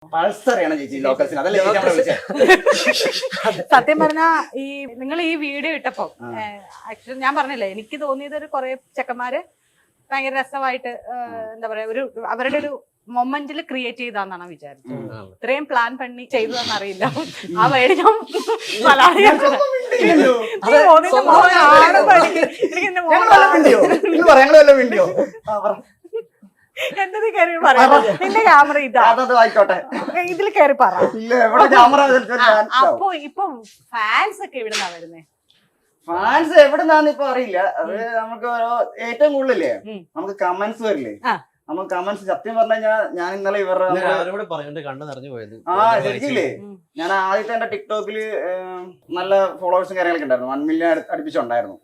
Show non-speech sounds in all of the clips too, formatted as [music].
[laughs] സത്യം പറഞ്ഞാ ഈ നിങ്ങൾ ഈ വീഡിയോ ഇട്ടപ്പോ ആക്ച്വലി ഞാൻ പറഞ്ഞില്ലേ എനിക്ക് തോന്നിയത് ഒരു കുറെ ചെക്കന്മാര് ഭയങ്കര രസമായിട്ട് എന്താ പറയാ ഒരു അവരുടെ ഒരു മൊമെന്റിൽ ക്രിയേറ്റ് ചെയ്താന്നാണ് വിചാരിച്ചത്. ഇത്രയും പ്ലാൻ പണി ചെയ്തതെന്ന് അറിയില്ല ആ വേടി ഞാൻ മലയാളിയാണ്. കയറി പറയാം നിന്റെ ക്യാമറ ഇതാ. അതത് ആയിക്കോട്ടെ. ഇതിൽ കയറി പറ. [laughs] ഇല്ല എവിടെ ക്യാമറ അപ്പൊ ഇപ്പൊ ഫാൻസ് ഒക്കെ എവിടുന്നാ വരുന്നേ? ഫാൻസ് എവിടുന്നാന്ന് ഇപ്പൊ അറിയില്ല. അത് നമുക്ക് ഏറ്റവും കൂടുതലേ നമുക്ക് കമന്റ്സ് വരില്ലേ. നമുക്ക് കമന്റ്സ് സത്യം പറഞ്ഞാൽ ഞാൻ ഇന്നലെ ഇവരുടെ കണ്ണ് നിറഞ്ഞു പോയത്. ആ ശരിക്കില്ലേ ഞാൻ ആദ്യത്തെ എന്റെ ടിക്ടോക്കിൽ നല്ല ഫോളോവേഴ്സും കാര്യങ്ങളൊക്കെ ഉണ്ടായിരുന്നു. വൺ മില്യൺ അടുപ്പിച്ചുണ്ടായിരുന്നു.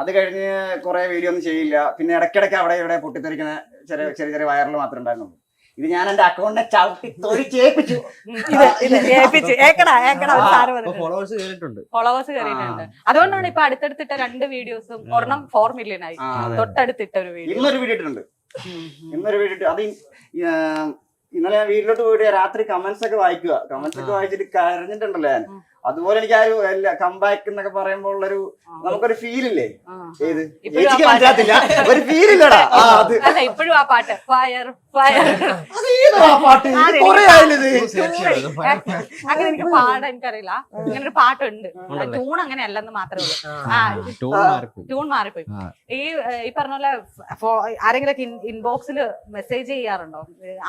അത് കഴിഞ്ഞ് കുറെ വീഡിയോ ഒന്നും ചെയ്യില്ല. പിന്നെ ഇടയ്ക്കിടയ്ക്ക് അവിടെ ഇവിടെ പൊട്ടിത്തെറിക്കുന്ന ചെറിയ ചെറിയ ചെറിയ വൈറൽ മാത്രമേ ഉണ്ടായിരുന്നുള്ളൂ. ഇത് ഞാൻ എന്റെ അക്കൗണ്ടിനെ ചവിട്ടി തൊഴി ചേപ്പിച്ചു ഫോളോവേഴ്സ് കയറിയിട്ടുണ്ട് അതുകൊണ്ടാണ് ഇപ്പൊ അടുത്തടുത്തിട്ട രണ്ട് വീഡിയോസും ഒരെണ്ണം ഫോർ മില്യൺ ആയി. തൊട്ടടുത്തിട്ട ഒരു വീഡിയോ ഇന്നൊരു വീഡിയോ ഇട്ടിട്ടുണ്ട്. ഇന്നൊരു വീഡിയോ ഇട്ട് അത് ഇന്നലെ ഞാൻ വീട്ടിലോട്ട് പോയിട്ട് രാത്രി കമന്റ്സ് ഒക്കെ വായിക്കുക. കമന്റ്സ് ഒക്കെ വായിച്ചിട്ട് കരഞ്ഞിട്ടുണ്ടല്ലോ ഞാൻ. അതുപോലെ എനിക്ക് ആ ഒരു കംബാക്ക് എന്നൊക്കെ പറയുമ്പോൾ ഉള്ളൊരു നമുക്കൊരു ഫീൽ ഇല്ലേ? ഏത്? ചേച്ചിക്ക് മനസ്സിലാത്തില്ല ഒരു ഫീൽ ഇല്ലടാ. അത്. അല്ല ഇപ്പോഴും ആ പാട്ട്. ഫയർ ഫയർ പാട്ട്? കുറേ എനിക്ക് ആയില്ലേ ഇത്? അങ്ങനെ എനിക്ക് പാടാൻ എനിക്കറിയില്ല. ഇങ്ങനെ ഒരു പാട്ടുണ്ട്? ട്യൂൺ അങ്ങനെ അല്ലെന്ന് മാത്രമേ ഉള്ളൂ. ട്യൂൺ മാറിപ്പോയി. ഈ ഈ പറഞ്ഞ പോലെ ആരെങ്കിലും ഇൻബോക്സിൽ മെസ്സേജ് ചെയ്യാറുണ്ടോ?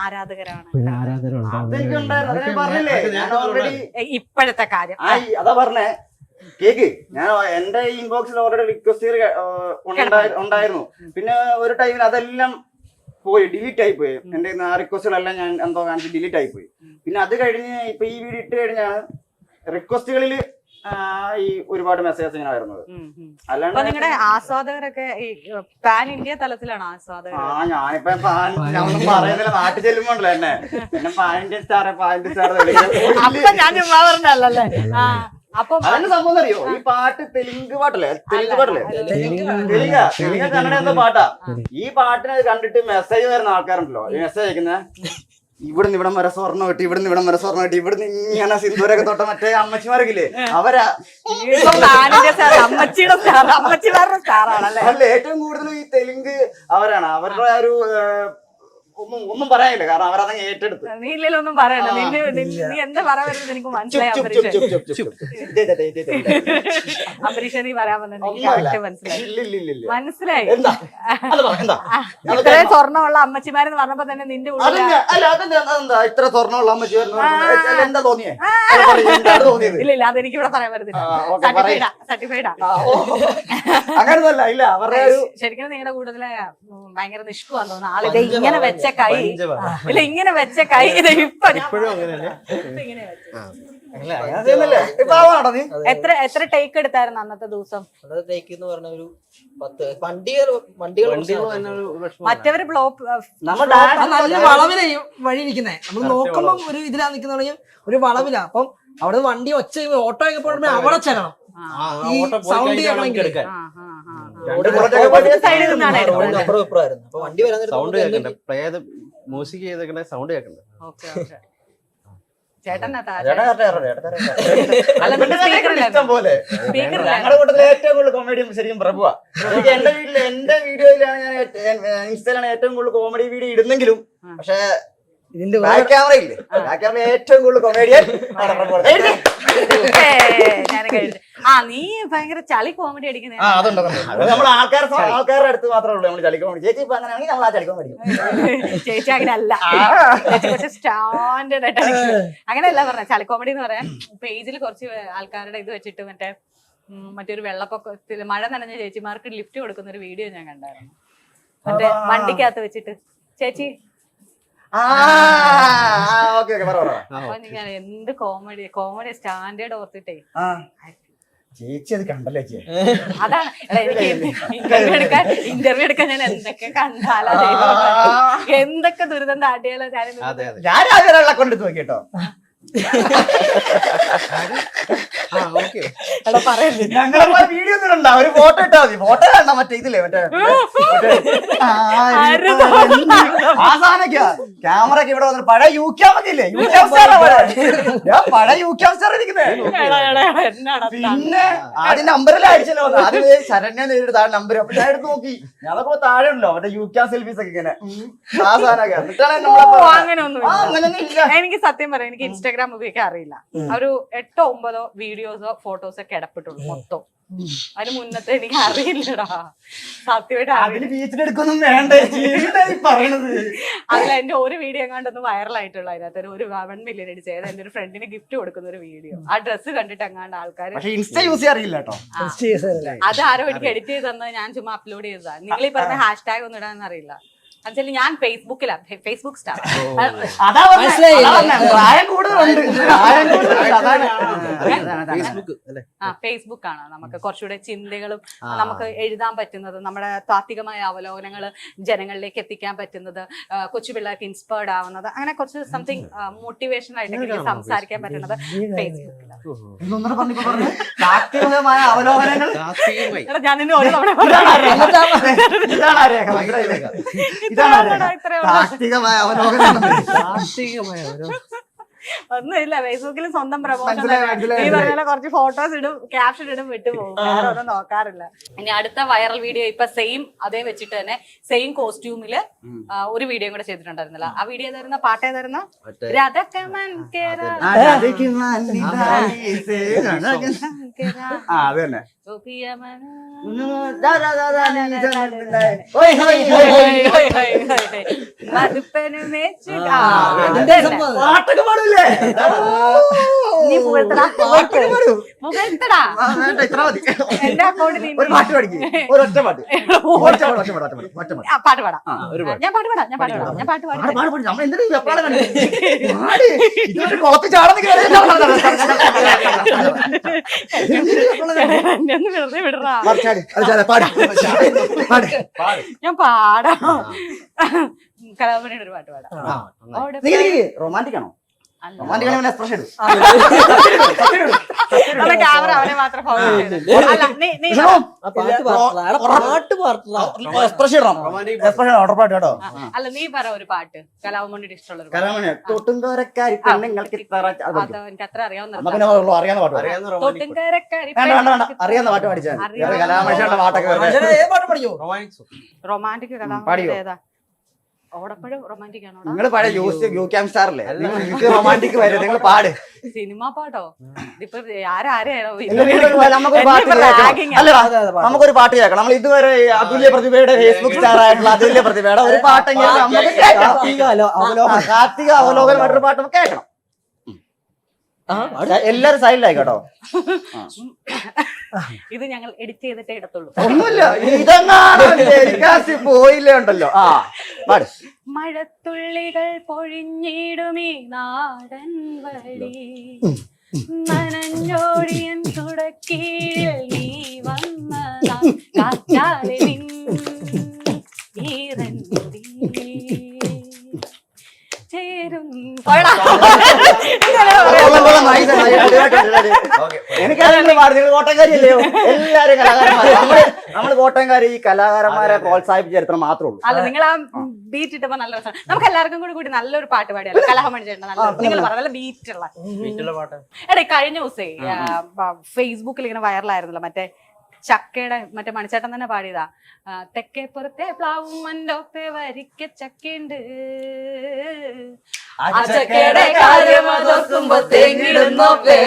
ആരാധകരാണ്? ഇപ്പോഴത്തെ കാര്യം. ആ ഈ- അതാ പറഞ്ഞേ. കേക്ക് ഞാൻ എന്റെ ഇൻബോക്സിൽ ഓൾറെഡി റിക്വസ്റ്റ് ഉണ്ടായിരുന്നു. പിന്നെ ഒരു ടൈമിൽ അതെല്ലാം പോയി ഡിലീറ്റ് ആയി പോയി. എന്റെ ആ റിക്വസ്റ്റുകളെല്ലാം ഞാൻ എന്തോ കാണിച്ച് ഡിലീറ്റ് ആയി പോയി. പിന്നെ അത് കഴിഞ്ഞ് ഇപ്പൊ ഈ വീഡിയോ ഇട്ട് കഴിഞ്ഞാണ് റിക്വസ്റ്റുകളിൽ ഈ ഒരുപാട് മെസ്സേജസ് ഇങ്ങനെ വരുന്നത്. അല്ലാണ്ട് നിങ്ങളുടെ ആസ്വാദകരൊക്കെ ഈ പാൻ ഇന്ത്യ തലത്തിലാണ് ആസ്വാദകർ ആ ഞാനിപ്പോ പാൻ- ഞാനൊന്നും പറയുന്നില്ല. നാട്ടിൽ ചെല്ലുമ്പോണ്ടല്ലോ എന്നെ. എന്നെ India star pan India star അപ്പൊ ഞാൻ ചുമ്മാ പറഞ്ഞല്ലേ ആ അപ്പൊ അതെന്നെ സംഭവം അറിയോ ഈ പാട്ട് തെലുങ്ക് പാട്ടല്ലേ? തെലുങ്ക് പാട്ടല്ലേ? തെലുങ്ക തെലുങ്ക കന്നഡ എന്തോ പാട്ടാ? ഈ പാട്ടിനെ കണ്ടിട്ട് മെസ്സേജ് വരുന്ന ആൾക്കാരുണ്ടല്ലോ. ഈ മെസ്സേജ് അയക്കുന്ന? ഇവിടുന്ന് ഇവിടം വരെ സ്വർണം കിട്ടി ഇവിടുന്ന് ഇവിടം വരെ സ്വർണം കിട്ടി. ഇവിടുന്ന് ഇങ്ങനെ സിന്ദൂരൊക്കെ തൊട്ട മറ്റേ അമ്മച്ചിമാർക്കില്ലേ അവരാ അല്ല ഏറ്റവും കൂടുതൽ ഈ തെലുങ്ക് അവരാണ്. അവരുടെ ഒരു ഒന്നും ഒന്നും പറയാനില്ല കാരണം അവരതങ്ങ് ഏറ്റെടുത്ത്. നീ ഒന്നും പറയണ്ട. ആ. നിന്നെ നിന്നെ- നീ എന്താ പറയാൻ വരുന്നത് എനിക്ക് ചുപ് മനസ്സിലായി ചുപ് അംബരീഷ് ചുപ് ചുപ് ചുപ് ചുപ്. ദേ, ദേ, ദേ, ദേ, ദേ, ദേ. അംബരീഷ് നീ പറയാൻ വന്നത് എനിക്ക് ഒന്നുമല്ല. കറക്റ്റ് മനസ്സിലായി. ഇല്ല, ഇല്ല, ഇല്ല, ഇല്ല. മനസ്സിലായി. എന്താ? അത് പറ, എന്താ? ഇത്രയും സ്വർണമുള്ള അമ്മച്ചിമാരെന്ന് പറഞ്ഞപ്പോ തന്നെ നിന്റെ ഉള്ളിൽ അതെന്താ അല്ല അതെന്താ അതെന്താ? ഇത്ര സ്വർണമുള്ള അമ്മച്ചി വരുന്നു എന്താ തോന്നിയേ? അല്ല, പറയ്, എന്താണ് തോന്നിയത്? ഇല്ല ഇല്ല അതെനിക്ക് ഇവിടെ പറയാൻ പറ്റത്തില്ല. ആ, ഓക്കേ, പറയ്. സർട്ടിഫൈഡാ സർട്ടിഫൈഡാ ആ, ഓ, ഓ. അങ്ങനൊന്നുമല്ല ഇല്ല അവരുടെ ഒരു ശരിക്കും നിങ്ങളുടെ കൂടുതലായ ഭയങ്കര നിഷ്കുവാന്ന് തോന്നുന്നു. ആളിത് ഇങ്ങനെ വെച്ച കൈ. ഇല്ല ഇങ്ങനെ വെച്ച കൈ. ഇത് ഇപ്പൊ ഇപ്പോഴും അങ്ങനെയല്ലേ? ഇപ്പൊ ഇങ്ങനെ വെച്ചു. അല്ല, അങ്ങനെ ചെയ്യുന്നില്ലേ? ഇപ്പൊ ആവാണോ നീ? എത്ര എത്ര ടേക്ക് എടുത്തായിരുന്നു അന്നത്തെ ദിവസം. മറ്റവര് ബ്ലോക്ക് നല്ല വളവിലായി വഴി ഇരിക്കുന്നേ. നമ്മൾ നോക്കുമ്പോ ഒരു ഇതിലാ നിൽക്കുന്ന ഒരു വളവിലാ. അപ്പം അവിടെ വണ്ടി ഒച്ച ഓട്ടോ ഒക്കെ പോകുമ്പോ അവിടെ ചെല്ലണം. ഈ ഓട്ടം പോയി സൗണ്ട് കേൾക്കണ്ടേ. മ്യൂസിക് ചെയ്തേക്കണേ സൗണ്ട് കേൾക്കണ്ടേ. ഞങ്ങളുടെ കൂട്ടത്തിലെ ഏറ്റവും കൂടുതൽ കോമഡി ശരിക്കും പ്രഭുവാ. എനിക്ക് എന്റെ വീട്ടിൽ എന്റെ വീഡിയോയിലാണ് ഞാൻ ഇൻസ്റ്റയിലാണ് ഏറ്റവും കൂടുതൽ കോമഡി വീഡിയോ ഇടുന്നെങ്കിലും പക്ഷെ ഇതിന്റെ ബാക്ക് ക്യാമറ ഇല്ലേ? ബാക്ക് ക്യാമറ ഏറ്റവും കൂടുതൽ കൊമേഡിയൻ. ആ നീ ഭയങ്കര ചളി കോമഡി അടിക്കുന്ന. ആ അതുണ്ട് നമ്മൾ ആൾക്കാർ ആൾക്കാരുടെ അടുത്ത് മാത്രമേ ഉള്ളൂ നമ്മൾ ചളിക്കാൻ വേണ്ടി ചേച്ചി ഇപ്പൊ അങ്ങനെയാണെങ്കിൽ നമ്മൾ ആ ചളി കോമഡി ചേച്ചി അങ്ങനെ അല്ല ചേച്ചി കുറച്ച് സ്റ്റാൻഡേർഡ് ആയിട്ട് അടിക്കുന്നത്. അങ്ങനെയല്ല പറഞ്ഞ ചളി കോമഡി എന്ന് പറയാൻ പേജിൽ കുറച്ച് ആൾക്കാരുടെ ഇത് വെച്ചിട്ട് മറ്റേ മറ്റൊരു വെള്ളപ്പൊക്കത്തിൽ മഴ നനഞ്ഞ ചേച്ചിമാർക്ക് ലിഫ്റ്റ് കൊടുക്കുന്ന ഒരു വീഡിയോ ഞാൻ കണ്ടായിരുന്നു. മറ്റേ. വണ്ടിക്കകത്ത് വെച്ചിട്ട്. ചേച്ചി ഞാൻ എന്ത് കോമഡി കോമഡി സ്റ്റാൻഡേർഡ് ഓർത്തിട്ടേ. ആ. ചേച്ചി അത് കണ്ടല്ലേ ചേച്ചി? അതാണ്. എനിക്ക് ഇന്റർവ്യൂ എടുക്കാൻ ഇന്റർവ്യൂ എടുക്കാൻ ഞാൻ എന്തൊക്കെ കണ്ടാലാ എന്തൊക്കെ ദുരിതം താട്ടിയാലോ ഞാൻ ഞാൻ ആദ്യം ഒരാളെ കൊണ്ടെടുത്ത് ആ ഓക്കെ എടാ പറയല്ലേ ഞങ്ങളെ വീഡിയോ ഒന്നും ഇടണ്ട. ഒരു ഫോട്ടോ ഇട്ടാ മതി. ഫോട്ടോ വേണ്ട മറ്റേ ഇതില്ലേ മറ്റേ ക്യാമറ ഒക്കെ ഇവിടെ വന്നിട്ട് പഴയ യു ഇല്ലേ യു ക്യാം സ്റ്റാർ ഞാൻ പഴയ? യു ക്യാം സ്റ്റാർ ഇരിക്കുന്നേ. പിന്നെ ആദ്യം നമ്പറിൽ അടിച്ചല്ലോ. ആദ്യം ശരണ്യ നേരിട്ട് താഴെ നമ്പർ അപ്പൊ ഞാൻ എടുത്ത് നോക്കി. ഞാൻ അതൊക്കെ താഴെ ഉണ്ടല്ലോ. മറ്റേ യു ക്യാം സെൽഫീസ് ഒക്കെ ഇങ്ങനെ. ആ സാധനമൊക്കെ. എന്നിട്ടാണ് അങ്ങനെയൊന്നും ഇല്ല. എനിക്ക് സത്യം പറയാം. എനിക്ക് ഇൻസ്റ്റാഗ്രാം ഉപയോഗിക്കാൻ അറിയില്ല. ഒരു എട്ടോ ഒമ്പതോ വീഡിയോസോ ഫോട്ടോസോ കിടപ്പിട്ടുള്ളൂ മൊത്തം. അതിന് മുന്നത്തെ എനിക്ക് അറിയില്ലടാ. സത്യമായിട്ട് അതിൽ എന്റെ ഒരു വീഡിയോ കണ്ടൊന്ന് വൈറലായിട്ടുള്ള അതിനകത്ത്. ഒരു- വൺ മില്യൺ അടിച്ച് ഏതാ എന്റെ ഒരു ഫ്രണ്ടിന് ഗിഫ്റ്റ് കൊടുക്കുന്ന ഒരു വീഡിയോ. ആ ഡ്രസ്സ് കണ്ടിട്ട് എങ്ങാണ്ട് ആൾക്കാർ അത് ആരോ എനിക്ക് എഡിറ്റ് ചെയ്ത് തന്നത് ഞാൻ ചുമ്മാ അപ്ലോഡ് ചെയ്തതാ. നിങ്ങൾ ഈ പറഞ്ഞ ഹാഷ്ടാഗ് ഒന്നും ഇടാൻ അറിയില്ല. എന്നുവെച്ചാൽ ഞാൻ ഫേസ്ബുക്കിലാണ് ഫേസ്ബുക്ക് സ്റ്റാർ. അതാ മനസ്സിലായി. പ്രായം കൂടുതലുണ്ട്. പ്രായം കൂടുതലുണ്ട്. ആ ഫേസ്ബുക്ക് ആണ് നമുക്ക് കുറച്ചുകൂടെ ചിന്തകളും നമുക്ക് എഴുതാൻ പറ്റുന്നത് നമ്മുടെ താത്വികമായ അവലോകനങ്ങൾ ജനങ്ങളിലേക്ക് എത്തിക്കാൻ പറ്റുന്നത് കൊച്ചു പിള്ളേർക്ക് ഇൻസ്പയർഡ് ആവുന്നത് അങ്ങനെ കുറച്ച് സംതിങ് മോട്ടിവേഷൻ ആയിട്ട് സംസാരിക്കാൻ പറ്റുന്നത് ഫേസ്ബുക്കിലാണ് താത്വികമായ അവലോകനങ്ങൾ. കാർത്തികമായി എടാ, ഞാൻ നിന്നെ ഒരു തവണ ഇതാണ് ഒന്നുമില്ല ഫേസ്ബുക്കിൽ സ്വന്തം പ്രമോഷൻ ഈ പറഞ്ഞ കുറച്ച് ഫോട്ടോസ് ഇടും ക്യാപ്ഷൻ ഇടും വിട്ടുപോകും. വേറെ ഒന്നും നോക്കാറില്ല. ഇനി അടുത്ത വൈറൽ വീഡിയോ ഇപ്പൊ സെയിം അതേ വെച്ചിട്ട് തന്നെ സെയിം കോസ്റ്റ്യൂമിൽ ഒരു വീഡിയോ കൂടെ ചെയ്തിട്ടുണ്ടായിരുന്നില്ല. ആ വീഡിയോ തരുന്ന പാട്ട് ഏതായിരുന്ന? മറ്റേ രഥക്കമൻ പാട്ടൊക്കെ ഞാൻ പാട്ട് പാടാം. എന്നെ ഒന്ന് വെറുതെ വിടറാ. ഞാൻ പാടാം. കലാഭവനയുടെ ഒരു പാട്ട് പാടാം. റൊമാന്റിക് ആണോ. റൊമാന്റിക് ആണെങ്കിൽ എക്സ്പ്രഷൻ ഇടും. ക്യാമറ [laughs] അവനെ മാത്രം ഫോളോ അല്ല നീ നീ പാട്ട് പാടില്ല. പാട്ട് പാടില്ല. എക്സ്പ്രഷൻ ഇടണം. Romantic എക്സ്പ്രഷൻ ഉറപ്പായിട്ട് കേട്ടോ. അല്ല നീ പറ ഒരു പാട്ട്. കലാമണിയുടെ ഇഷ്ടമുള്ള ഒരു കലാമണി പെണ്ണുങ്ങൾക്ക് ഇത്ര എനിക്ക് അത്ര അറിയാവുന്ന അറിയാവുന്ന പാട്ട് പാടി. അറിയാവുന്ന പാട്ട്. തൊട്ടുംകരക്കാരി അറിയാവുന്ന പഠിച്ചാൽ കലാമണിയുടെ പാട്ടൊക്കെ. റൊമാന്റിക്. പാടിയോ? ഏതാ? ഓടപ്പഴും റൊമാന്റിക് ആണോടാ? നിങ്ങൾ പഴയ യൂസ് യു ക്യാം സ്റ്റാറില്ലേ? നിങ്ങൾക്ക് റൊമാന്റിക് വരും നിങ്ങൾ പാട്. സിനിമ പാട്ടോ? ഇതിപ്പോ ആരാരെയാണോ? നമുക്കൊരു പാട്ട് കേൾക്കണം. നമ്മൾ ഇതുവരെ അതുല്യ പ്രതിഭയുടെ ഫേസ്ബുക്ക് സ്റ്റാർ ആയിട്ടുള്ള അതുല്യ പ്രതിഭയുടെ ഒരു പാട്ടെങ്കിലും കാർത്തിക അവലോകനമായിട്ടൊരു പാട്ട് നമുക്ക് കേൾക്കണം. എല്ലാരും സൈലന്റ് ആയിക്കോട്ടോ. ഇത് ഞങ്ങൾ എഡിറ്റ് ചെയ്തിട്ടേ ഇടത്തുള്ളൂ. ഒന്നുമില്ല. ഇതങ്ങാണ് പോയില്ലേ ഉണ്ടല്ലോ ആ പാട്. മഴത്തുള്ളികൾ പൊഴിഞ്ഞിടുമീ നാടൻ വഴി. നനഞ്ഞോടിയൻ തുടക്കീഴിൽ എനിക്കറിയാം പാട് നിങ്ങൾ കോട്ടയംകാരിയല്ലയോ? എല്ലാരും കലാകാരന്മാരെ. നമ്മൾ നമ്മൾ കോട്ടയംകാര് ഈ കലാകാരന്മാരെ പ്രോത്സാഹിപ്പിച്ച ചരിത്രം മാത്രമേ ഉള്ളൂ. അല്ല നിങ്ങൾ ആ ബീറ്റ് ഇട്ടപ്പോ നല്ല രസം. നമുക്ക് എല്ലാവർക്കും കൂടി കൂടി നല്ലൊരു പാട്ട് പാടിയല്ലോ കലാഹമണി ചേട്ടൻ നല്ല നിങ്ങൾ പറ നല്ല ബീറ്റ് ഉള്ള. പാട്ട്. എടേ കഴിഞ്ഞ ദിവസേ ഫേസ്ബുക്കിൽ ഇങ്ങനെ വൈറലായിരുന്നല്ലോ മറ്റേ ചക്കയുടെ മറ്റേ മണിച്ചേട്ടൻ തന്നെ പാടിയതാ. തെക്കേപ്പുറത്തെ പ്ലാവും മണ്ടോപ്പെ വരിക്ക ചക്കയുണ്ട്. ആ ചക്കയുടെ കാര്യം അതോർക്കുമ്പോ തേങ്ങിടുന്നോപ്പേ.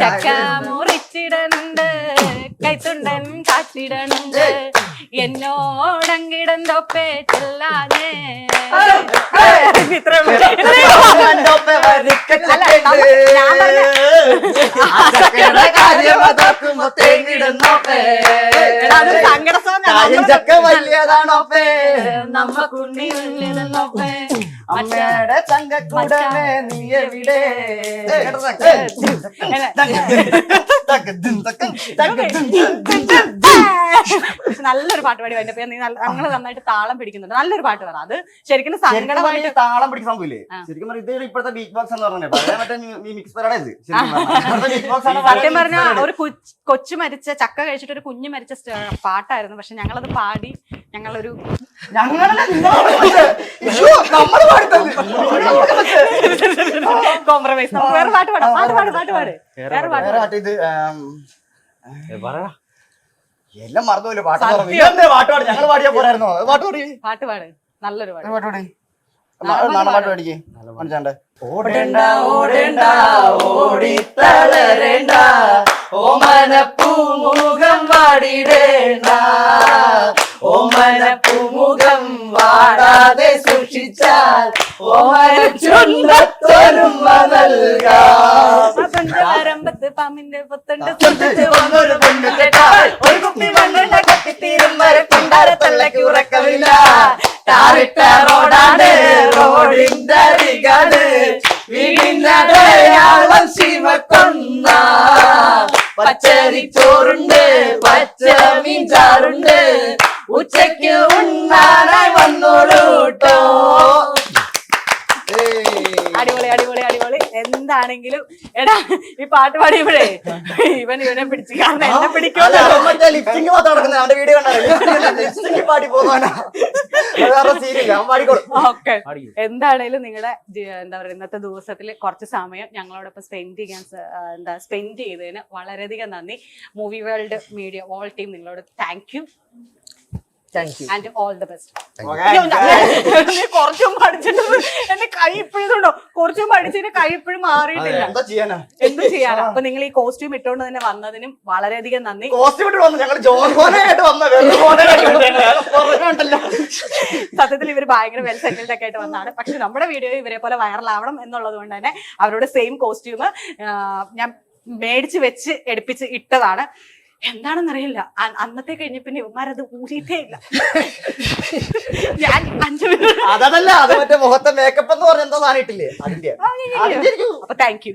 ചക്ക കൈത്തുണ്ടൻ കാച്ചിടണ്ട് എന്നോടങ്കിടണ്ടോപ്പേ ചെല്ലാനേ ഉള്ളൂ. അല്ല, നമ്മ- ഞാൻ എടാ, അമ്മയുടെ തങ്കക്കൂടമേ നീ എവിടെ? നല്ലൊരു പാട്ട് പാടി അതിന്റെ പേര് നീ അങ്ങനെ നന്നായിട്ട് താളം പിടിക്കുന്നുണ്ട്. നല്ലൊരു പാട്ട് പറ. അത് ശരിക്കും സങ്കടമായിട്ട് താളം പിടിക്കാൻ സംഭവില്ലേ? ആ. ശരിക്കും പറഞ്ഞാൽ ഇപ്പോഴത്തെ ബീച്ച് ബോക്സ് എന്ന് പറഞ്ഞത് മറ്റേ മിക്സ് പരടെ ഇത് പറഞ്ഞാൽ. ഒരു കൊച്ചു മരിച്ച ചക്ക കഴിച്ചിട്ട് ഒരു കുഞ്ഞു മരിച്ച പാട്ടായിരുന്നു. പക്ഷെ ഞങ്ങളത് പാടി ഞങ്ങളൊരു. കോംപ്രമൈസ് നമുക്ക് വേറെ പാട്ട് പാടാം. പാട്ട് പാട് പാട്ട് പാട്. വേറെ പാട്ട് പാട്ട് എല്ലാം പാടിയാ പോരായിരുന്നോ? പാട്ട് പാടി. പാട്ട് പാട്. നല്ലൊരു പാട്ട്. പാട്ട് പാടി. പാട്. പാടിക്കേ മനസ്സിലാണ്ട് ഓടേണ്ട ഓടേണ്ട ഓടിത്തളരേണ്ട ഓമനപ്പൂമുഖം വാടിടേണ്ട വാടാതെ സൂക്ഷിച്ചാൽ ഓമന ചുണ്ടത്തൊരുമ നൽകാം. പാമ്പിന്റെ പൊത്തുണ്ട് വന്നൊരു പെണ്ണ് കേട്ടാൽ കൊണ്ടാരത്തള്ളക്ക് ഉറക്കമില്ല. ടാറിട്ട റോഡാണ് റോഡിന്റെ അരികാണ്. വീടിനടയാളം ശിവക്കൊന്ന. പച്ചരിച്ചോറുണ്ട് പച്ച മീൻചാറുണ്ട് ഉച്ചയ്ക്ക് ഉണ്ണാനായി വന്നോളൂട്ടോ. അടിപൊളി അടിപൊളി. എന്താണെങ്കിലും എടാ ഈ പാട്ട് പാടിയപ്പോഴേ ഇവൻ ഇവനെ പിടിച്ചു കാരണം എന്നെ പിടിക്കുമല്ലോ മറ്റേ ലിപ്സിംഗ് മാത്രം നടക്കുന്നത് അവന്റെ വീഡിയോ ലിപ്സിംഗ് പാടി ഓക്കെ. എന്താണേലും നിങ്ങളുടെ എന്താ പറയുക ഇന്നത്തെ ദിവസത്തിൽ കുറച്ച് സമയം ഞങ്ങളോടൊപ്പം സ്പെൻഡ് ചെയ്യാൻ എന്താ സ്പെൻഡ് ചെയ്തതിന് വളരെയധികം നന്ദി. Movie world media all team നിങ്ങളോട് thank you thank you and all the best കുറച്ചും പഠിച്ചിട്ട് എന്റെ കൈ ഇപ്പോഴുണ്ടോ കുറച്ചും പഠിച്ചതിന്റെ കൈ ഇപ്പോഴും മാറിയിട്ടില്ല. എന്താ ചെയ്യാനാ? എന്ത് ചെയ്യാനാ? അപ്പൊ നിങ്ങൾ ഈ കോസ്റ്റ്യൂം ഇട്ടുകൊണ്ട് തന്നെ വന്നതിനും വളരെയധികം നന്ദി. കോസ്റ്റ്യൂം ഇട്ട് വന്നു. ഞങ്ങൾ ജോർമോനായിട്ട് വന്ന വെറുതെ പോകാനായിട്ടല്ലോ [laughs] സത്യത്തിൽ ഇവർ ഭയങ്കര വെൽ സെറ്റിൽഡ് ഒക്കെ ആയിട്ട് വന്നതാണ്. പക്ഷെ നമ്മുടെ വീഡിയോ ഇവരെ പോലെ വൈറലാവണം എന്നുള്ളത് കൊണ്ട് തന്നെ അവരുടെ സെയിം കോസ്റ്റ്യൂം ഞാൻ മേടിച്ച് വെച്ച് എടുപ്പിച്ച് ഇട്ടതാണ്. എന്താണെന്നറിയില്ല. അന്നത്തെ കഴിഞ്ഞ പിന്നെ ഇവന്മാരത് ഊരിയിട്ടേ ഇല്ല. ഞാൻ അഞ്ചു മിനിറ്റ് [laughs] അതല്ല അത് മറ്റേ മുഖത്തെ മേക്കപ്പ് എന്ന് പറഞ്ഞ എന്താ സാധനം ഇട്ടില്ലേ? അതിന്റെ. അപ്പൊ താങ്ക് യു.